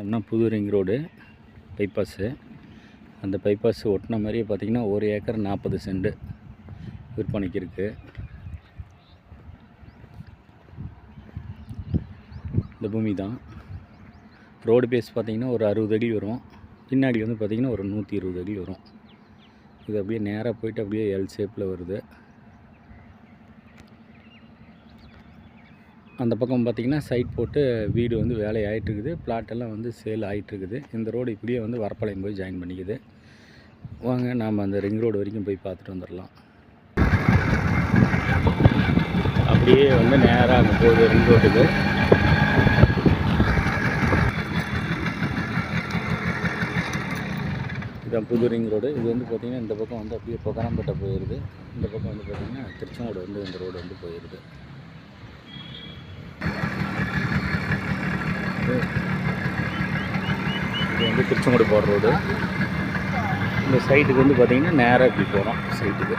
நம்மனா புது ring road bypass அந்த பைபாஸ் ஒட்டின மாதிரியே பார்த்தீங்கன்னா ஒரு ஏக்கர் நாற்பது சென்ட் விற்பனைக்கு இருக்குது இந்த பூமி தான். ரோடு பேஸ் பார்த்தீங்கன்னா ஒரு அறுபது அடி வரும். பின்னாடி வந்து பார்த்திங்கன்னா ஒரு நூற்றி இருபது அடி வரும். இது அப்படியே நேராக போயிட்டு அப்படியே எல் ஷேப்பில் வருது. அந்த பக்கம் பார்த்திங்கன்னா சைட் போட்டு வீடு வந்து வேலை ஆயிட்டு இருக்குது வந்து சேல் ஆகிட்டுருக்குது இந்த ரோடு இப்படியே வந்து வரப்பாளையம் போய் ஜாயின் பண்ணிக்குது. வாங்க நாம் அந்த ரிங் ரோடு வரைக்கும் போய் பார்த்துட்டு வந்துடலாம். அப்படியே வந்து நேராக அங்கே போகுது ரிங் ரோட்டுக்கு இதான் புது ரிங் ரோடு இது வந்து பார்த்திங்கன்னா இந்த பக்கம் வந்து அப்படியே பொகராம்பேட்டை போயிடுது இந்த பக்கம் வந்து பார்த்திங்கன்னா திருச்செங்கோடு வந்து இந்த ரோடு வந்து போயிடுது வந்து இது வந்து திருச்செங்கோடு போகிற ரோடு இந்த சைட்டுக்கு வந்து பார்த்திங்கன்னா நேராக இப்படி போகிறோம் சைட்டுக்கு